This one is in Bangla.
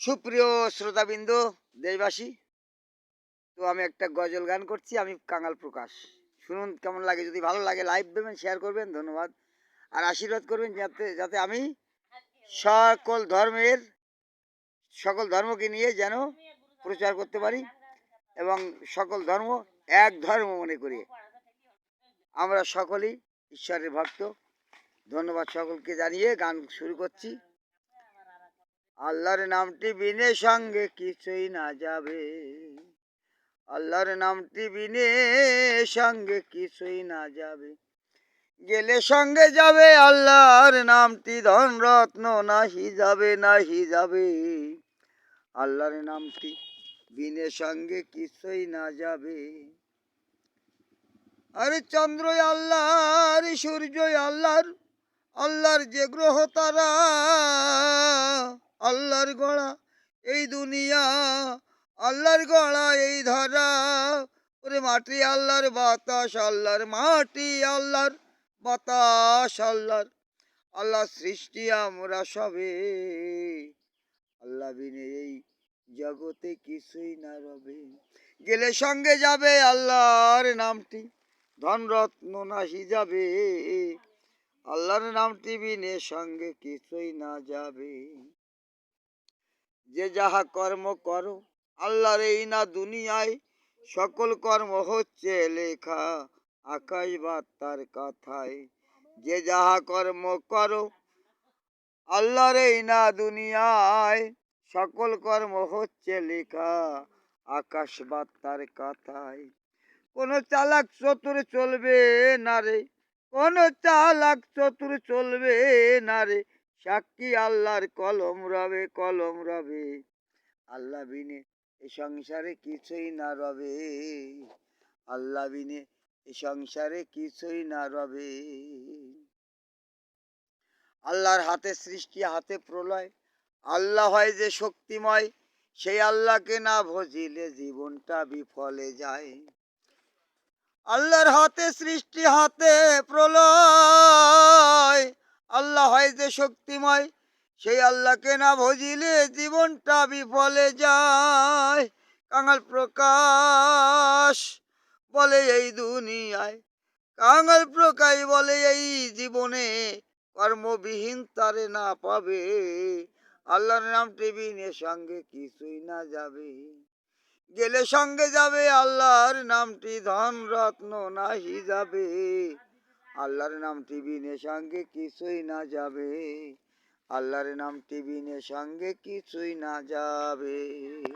সুপ্রিয় শ্রোতাবিন্দু, দেশবাসী। তো আমি একটা গজল গান করছি, আমি কাঙাল প্রকাশ। শুনুন কেমন লাগে। যদি ভালো লাগে লাইভ দেবেন শেয়ার করবেন, ধন্যবাদ। আর আশীর্বাদ করবেন যাতে যাতে আমি সকল ধর্মের, সকল ধর্মকে নিয়ে যেন প্রচার করতে পারি এবং সকল ধর্ম এক ধর্ম মনে করি। আমরা সকলেই ঈশ্বরের ভক্ত। ধন্যবাদ সকলকে জানিয়ে গান শুরু করছি। আল্লাহর নামটি বিনে সঙ্গে কিছুই না যাবে। আল্লাহর নামটি বিনে সঙ্গে কিছুই না যাবে। গেলে সঙ্গে যাবে আল্লাহর নামটি ধন রত্ন নাহি যাবে নাহি যাবে। আল্লাহর নামটি বিনে সঙ্গে কিছুই না যাবে। আরে চন্দ্র আল্লাহর সূর্য আল্লাহর আল্লাহর যে গ্রহ তারা আল্লাহর গড়া এই দুনিয়া, আল্লাহর গড়া এই ধরা। ওরে মাটি আল্লাহর, বাতাস আল্লাহর, মাটি আল্লাহর, বাতাস আল্লাহর। আল্লাহ সৃষ্টি, আমরা সবে। আল্লাহ বিনে এই জগতে কিছুই না রবে। গেলে সঙ্গে যাবে আল্লাহর নামটি, ধনরত্ন নাহি যাবে। আল্লাহর নামটি বিনে সঙ্গে কিছুই না যাবে। যে যাহা কর্ম করো, আল্লাহর এই না দুনিয়ায় সকল কর্ম হচ্ছে লেখা, আকাশ বার্তার কথায়। যে যাহা কর্ম করো, আল্লাহর এই না দুনিয়ায় সকল কর্ম হচ্ছে লেখা, আকাশ বার্তার কথায়। কোন চালাক চতুর চলবে না রে, কোন চালাক চতুর চলবে না রে সাক্ষী আল্লাহর কলম রবে কলম রবে। আল্লাহ বিনে এ সংসারে কিছুই না রবে। আল্লাহ বিনে এ সংসারে কিছুই না রবে। আল্লাহর হাতে সৃষ্টি, হাতে প্রলয়। আল্লাহ হয় যে শক্তিময়, সেই আল্লাহকে না ভজিলে জীবনটা বিফলে যায়। আল্লাহর হাতে সৃষ্টি, হাতে প্রলয়। আল্লাহ হয় যে শক্তিময়। সেই আল্লাহকে না ভজিলে জীবনটা বিফলে যায়। কাঙাল প্রকাশ বলে এই দুনিয়ায়। কাঙাল প্রকাশ বলে এই জীবনে কর্মবিহীন তারে না পাবে। আল্লাহর নাম টিভিনের সঙ্গে কিছুই না যাবে। গেলে সঙ্গে যাবে আল্লাহর নামটি ধন রত্ন নাহি যাবে। আল্লাহর নাম টিভি নে সঙ্গে কিছুই না যাবে। আল্লাহর নাম টিভি নে সঙ্গে কিছুই না যাবে।